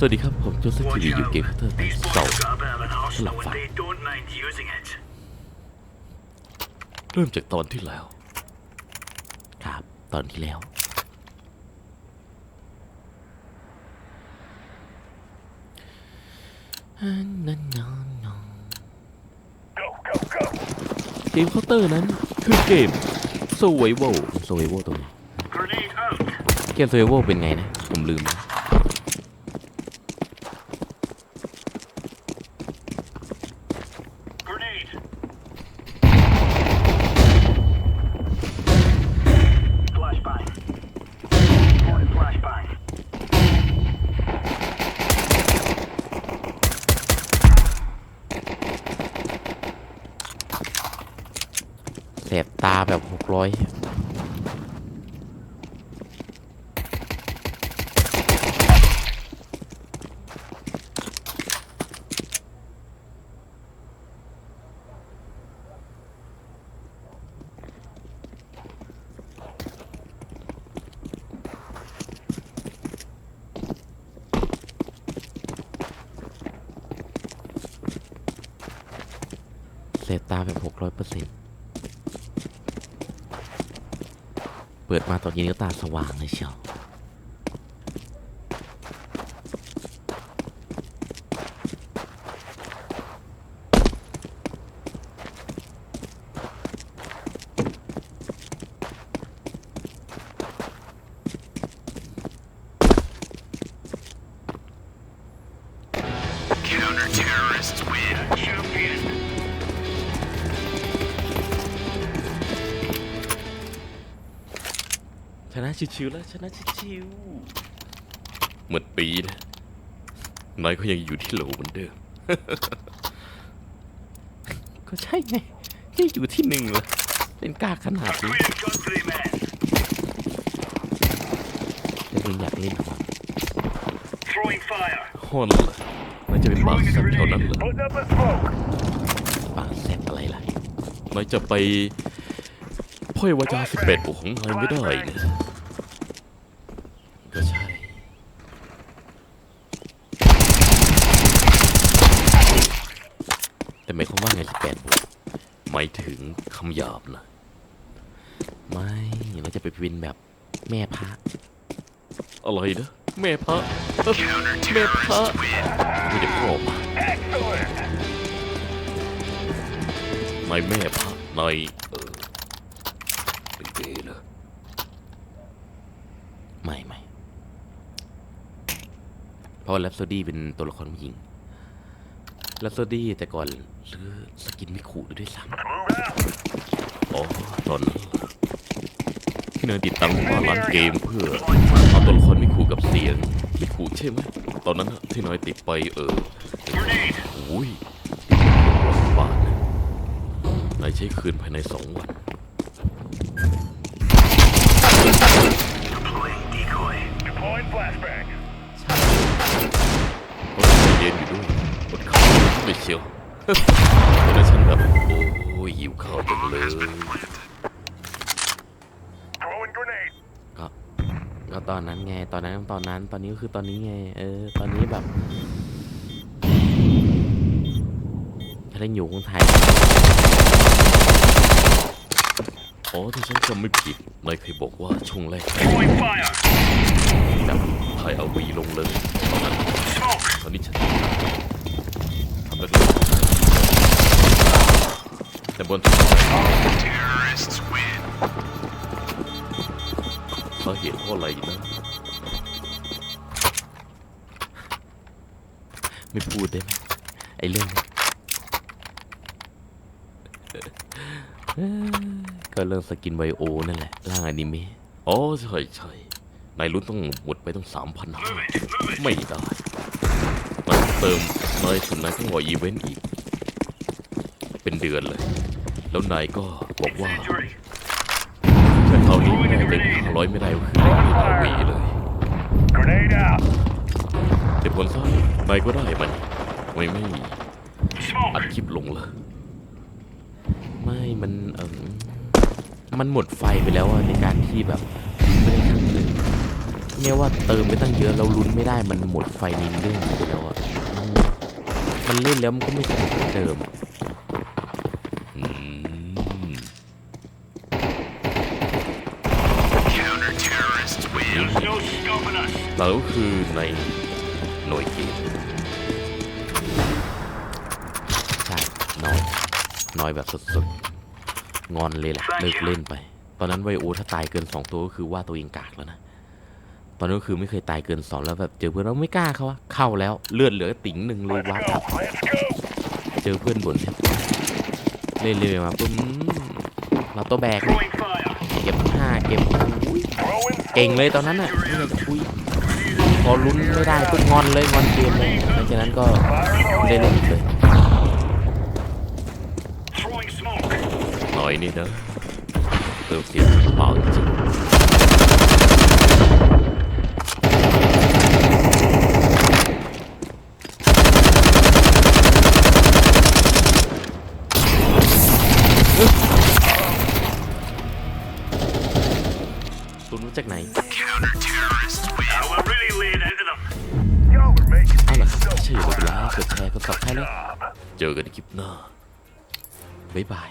สวัสดีครับ ผมโจเซฟทีวีอยู่เกมพัตเตอร์ These เสา boys got a bit of an arsenal Look, and they don't mind using it. เริ่มจากตอนที่แล้ว ครับตอนที่แล้ว Go, go, go! เกมเคาน์เตอร์นั้นคือเกม Survival Survival ตรงนี้ Grenade out! เกม Survival เป็นไงนะ ผมลืมนะ แสบตาแบบหกร้อยแสบตาแบบหกร้อยเปอร์เซ็นต์ เปิดมาตอนนี้ก็ตาสว่างเลยเชียว นะชิวๆแล้วชนะชิวๆหมดปีนะนายก็ยังอยู่ที่โหลเหมือนเดิม ก็ใช่ไงที่อยู่ที่หนึ่งเลยเล่นกล้าขนาดนี้ Clear countrymen. แต่คุณอยากเล่นความ Throwing fire. ฮอนเลยมันจะเป็นบาง Throwing a แซบเท่านั้น grenade. เหรอ Putting up a smoke. บางแซบอะไรล่ะนายจะไปพ่อยวาจาสิบแปดบวกของนายไม่ได้นะก็ใช่ แต่หมายความว่าไงสิบแปดบวกหมายถึงคำหยาบนะไม่เราจะไปเป็นแบบแม่พระอะไรนะแม่พระเอ้อแม่พระไม่ได้พ่อพระ Excellent. นายแม่พระนายเออเป็นเกย์เหรอไม่ไม่เพราะแรปโซดี้เป็นตัวละครผู้หญิง แรปโซดี้แต่ก่อนซื้อสกินไม่ขู่ด้วยซ้ำโอ้ตอนนั้นเหรอที่นายติดตั้งมาร้านเกมเพื่อเอาตัวละครไม่ขู่กับเสียงไม่ขู่ใช่ไหมตอนนั้นที่น้อยติดไปเออโอ้ยบาทนนายใช้คืนภายในสองวัน ชียวแล้วฉันแบบโอ้ยหิวข้าวจังเลยก็ก็ตอนนั้นไง ตอนนั้นตอนนั้น ตอนนี้ก็คือตอนนี้ไง เออ ตอนนี้แบบถ้าเล่นอยู่คงไทยโอ๋อถ้าฉันจำไม่ผิดนายเคยบอกว่าช่วงแรกแบบถ่ายเอาวีลงเลยตอนนั้น Smoke. ตอนนี้ฉันทำแบบแต่ บนสาเหตุเพราะอะไรนะ ไม่พูดได้ไหมไอ้เรื่องนี้ก็เรื่องสกินไบโอนั่นแหละ ร่างอนิเมะอ๋อใช่ใช่นายรุ่นต้องหมดไปต้องสามพันห้าไม่ได้นายเติมนายสุดนายต้องรออีเวนต์อีก เป็นเดือนเลย แล้วนายก็บอกว่า Incendiary. ถ้าเท่านี้ไม่ได้เป็นห้าร้อยไม่ได้ก็คือไม่มีอาวีเลย Grenade out. แต่ผลซ้ายนายก็ได้มันไม่ไม่อัด Smoke. คลิปลงเลยไม่มันเออมันหมดไฟไปแล้วอะในการที่แบบไม่ได้ครั้งหนึ่งเนี่ยว่าเติมไปตั้งเยอะเราลุ้นไม่ได้มันหมดไฟในเรื่องไปแล้วอะมันมันเล่นแล้วมันก็ไม่สนุกเหมือนเดิม เราก็คือในหน่วยเกมใช่ น้อย น้อยแบบสุดๆ งอนเลยแหละเลิกเล่นไป ตอนนั้นไวโอถ้าตายเกินสองตัวก็คือว่าตัวเองกากแล้วนะ ตอนนั้นก็คือไม่เคยตายเกินสองแล้วแบบเจอเพื่อนเราไม่กล้าเขาอะเข้าแล้วเลือดเหลือติ่งหนึ่งเลย Let's วัด go. ครับ Let's go. เจอเพื่อนบ่นเล่นเลยมาปุ๊บอืมเราตัวแบก Throwing fire. เก็บห้าเก็บอุ้ย Throwing เก่งเลยตอนนั้นอะไม่อยากจะคุย พอลุ้นไม่ได้ปุ๊บงอนเลยงอนเกมเลยหลังจากนั้นก็ fire. ไม่ได้เล่นอีกเลย Throwing smoke. หน่อยนี่นะเติมเสียงเบาจริงตุนรู้จากไหน สับสไครต์แล้ว เจอกันในคลิปหน้า บ๊ายบาย